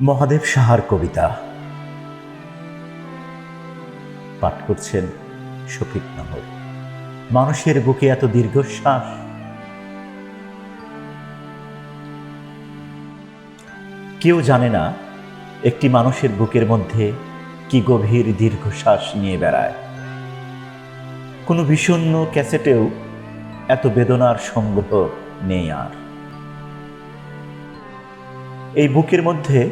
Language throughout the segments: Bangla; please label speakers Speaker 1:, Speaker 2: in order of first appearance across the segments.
Speaker 1: মহাদেব সাহার কবিতা। পাঠ করছেন শফিক নহর। মানুষের বুকে এত দীর্ঘশ্বাস। কেউ জানে না একটি মানুষের বুকের মধ্যে কি গভীর দীর্ঘশ্বাস নিয়ে বেড়ায়। কোনো বিষণ্ণ ক্যাসেটেও এত বেদনার সংগ্রহ নেই আর। বুকের মধ্যে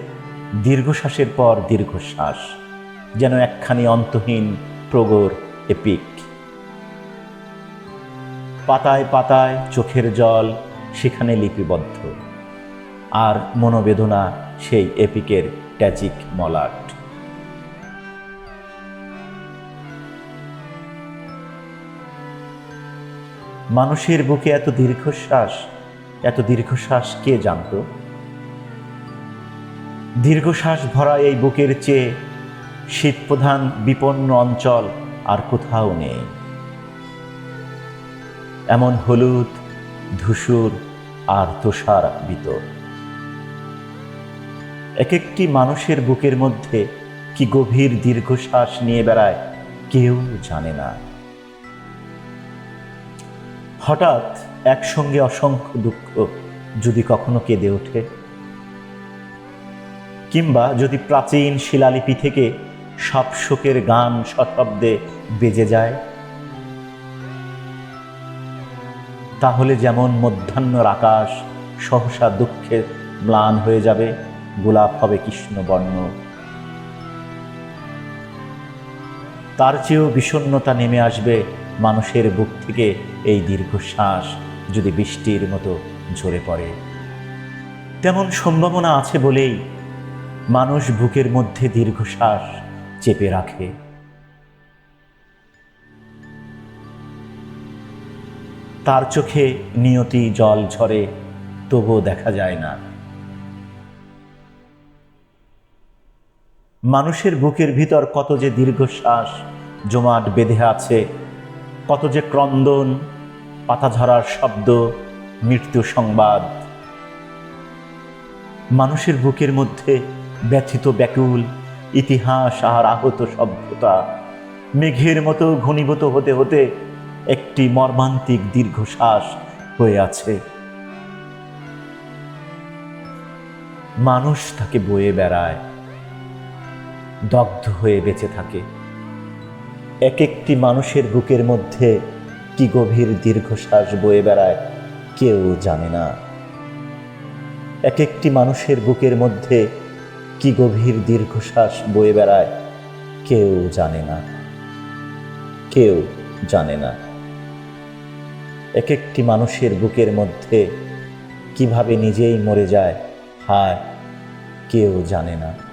Speaker 1: দীর্ঘশ্বাসের পর দীর্ঘশ্বাস, যেন একখানি অন্তহীন, প্রগর, এপিক। পাতায় পাতায় চোখের জল সেখানে লিপিবদ্ধ, আর মনোবেদনা সেই এপিকের ট্যাজিক মলাট। মানুষের বুকে এত দীর্ঘশ্বাস এত দীর্ঘশ্বাস কে জানতো? দীর্ঘশ্বাস ভরা এই বুকের চেয়ে শীতপ্রধান বিপন্ন অঞ্চল আর কোথাও নেই। এমন হলুদ, ধূসর আর তুষার বিতর। এক একটি মানুষের বুকের মধ্যে কি গভীর দীর্ঘশ্বাস নিয়ে বেড়ায় কেউ জানে না। হঠাৎ একসঙ্গে অসংখ্য দুঃখ যদি কখনো কেঁদে ওঠে কিংবা যদি প্রাচীন শিলালিপি থেকে সব শোকের গান সশব্দে বেজে যায়? তাহলে যেমন মধ্যাহ্নর আকাশ সহসা দুঃখে ম্লান হয়ে যাবে, গোলাপ হবে কৃষ্ণবর্ণ। তার চেয়েও বিষণ্ণতা নেমে আসবে মানুষের বুক থেকে এই দীর্ঘশ্বাস যদি বৃষ্টির মতো ঝরে পড়ে। তেমন সম্ভাবনা আছে বলেই মানুষ বুকের মধ্যে দীর্ঘশ্বাস চেপে রাখে। তার চোখে নিয়তি জল ঝরে, তবুও দেখা যায় না। মানুষের বুকের ভিতর কত যে দীর্ঘশ্বাস, জমাট বেঁধে আছে, কত যে ক্রন্দন পাতা ঝরার শব্দ, মৃত্যু সংবাদ। মানুষের বুকের মধ্যে ব্যথিত ব্যাকুল, ইতিহাস আর আহত সভ্যতা, মেঘের মতো ঘনীভূত হতে হতে একটি মর্মান্তিক দীর্ঘশ্বাস হয়ে আছে। মানুষ তাকে বয়ে বেড়ায়, দগ্ধ হয়ে বেঁচে থাকে। এক একটি মানুষের বুকের মধ্যে কি গভীর দীর্ঘশ্বাস বয়ে বেড়ায় কেউ জানে না। এক একটি মানুষের বুকের মধ্যে কি গভীর দীর্ঘশ্বাস বয়ে বেড়ায়, কেউ জানে না। কেউ জানে না। এক একটি মানুষের বুকের মধ্যে কীভাবে নিজেই মরে যায়, হায়, কেউ জানে না।